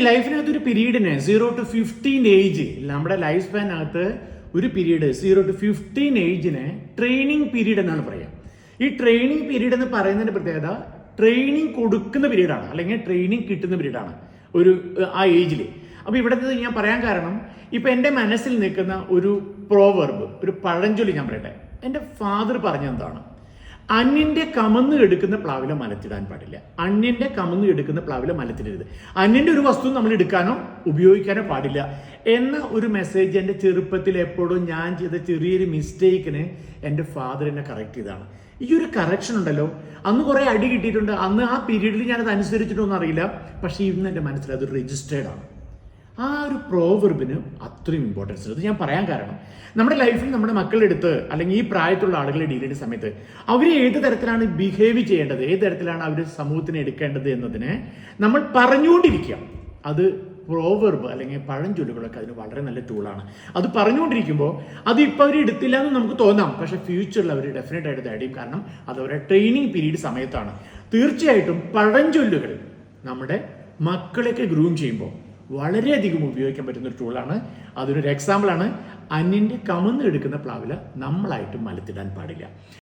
ലൈഫിനകത്ത് ഒരു പീരീഡിന് zero to fifteen age നമ്മുടെ ലൈഫ് സ്പാനകത്ത് ഒരു പീരീഡ് സീറോ ടു ഫിഫ്റ്റീൻ ഏജിന് ട്രെയിനിങ് പീരീഡ് എന്നാണ് പറയുക ഈ ട്രെയിനിങ് പീരീഡ് എന്ന് പറയുന്നതിന്റെ പ്രത്യേകത ട്രെയിനിങ് കൊടുക്കുന്ന പീരീഡാണ് അല്ലെങ്കിൽ ട്രെയിനിങ് കിട്ടുന്ന പീരീഡാണ് ഒരു ആ ഏജിൽ അപ്പോൾ ഇവിടെ ഞാൻ പറയാൻ കാരണം ഇപ്പം എന്റെ മനസ്സിൽ നിൽക്കുന്ന ഒരു പ്രോവർബ് ഒരു പഴഞ്ചൊല്ലി ഞാൻ പറയട്ടെ. എന്റെ ഫാദർ പറഞ്ഞെന്താണ് അന്യന്റെ കമന്ന് എടുക്കുന്ന പ്ലാവില മലത്തിടാൻ പാടില്ല. അന്യന്റെ കമന്ന് എടുക്കുന്ന പ്ലാവില മലത്തിടരുത്. അന്യന്റെ ഒരു വസ്തു നമ്മൾ എടുക്കാനോ ഉപയോഗിക്കാനോ പാടില്ല. എന്ന ഒരു മെസ്സേജ് എന്റെ ചെറുപ്പത്തിൽ എപ്പോഴും ഞാൻ ചെയ്ത ചെറിയൊരു മിസ്റ്റേക്കിന് എന്റെ ഫാദർ എന്നെ കറക്റ്റ് ചെയ്താണ് ഈ ഒരു കറക്ഷൻ ഉണ്ടല്ലോ. അന്ന് കുറെ അടി കിട്ടിയിട്ടുണ്ട്. അന്ന് ആ പീരീഡിൽ ഞാനത് അനുസരിച്ചിട്ടൊന്നും അറിയില്ല പക്ഷേ ഇന്ന് എന്റെ മനസ്സിൽ അത് രജിസ്റ്റേർഡ് ആണ്. ആ ഒരു പ്രോവർബിന് അത്രയും ഇമ്പോർട്ടൻസ് ഉണ്ട്. ഇത് ഞാൻ പറയാൻ കാരണം നമ്മുടെ ലൈഫിൽ നമ്മുടെ മക്കളുടെ അടുത്ത് അല്ലെങ്കിൽ ഈ പ്രായത്തിലുള്ള ആളുകളെ ഡീൽ ചെയ്യുന്ന സമയത്ത് അവർ ഏത് തരത്തിലാണ് ബിഹേവ് ചെയ്യേണ്ടത് ഏത് തരത്തിലാണ് അവർ സമൂഹത്തിന് എടുക്കേണ്ടത് എന്നതിന് നമ്മൾ പറഞ്ഞുകൊണ്ടിരിക്കുക. അത് പ്രോവർബ് അല്ലെങ്കിൽ പഴഞ്ചൊല്ലുകളൊക്കെ അതിന് വളരെ നല്ല ടൂളാണ് അത് പറഞ്ഞുകൊണ്ടിരിക്കുമ്പോൾ അത് ഇപ്പോൾ അവർ എടുത്തില്ല എന്ന് നമുക്ക് തോന്നാം. പക്ഷേ ഫ്യൂച്ചറിൽ അവർ ഡെഫിനറ്റ് ആയിട്ട് തേടിയും കാരണം അത് അവരുടെ ട്രെയിനിങ് പീരീഡ് സമയത്താണ്. തീർച്ചയായിട്ടും പഴഞ്ചൊല്ലുകൾ നമ്മുടെ മക്കളെയൊക്കെ ഗ്രൂം ചെയ്യുമ്പോൾ വളരെയധികം ഉപയോഗിക്കാൻ പറ്റുന്ന ഒരു ടൂളാണ് അതൊരു എക്സാമ്പിളാണ് അന്യന്റെ കമന്ന് എടുക്കുന്ന പ്ലാവില നമ്മളായിട്ട് മലത്തിടാൻ പാടില്ല.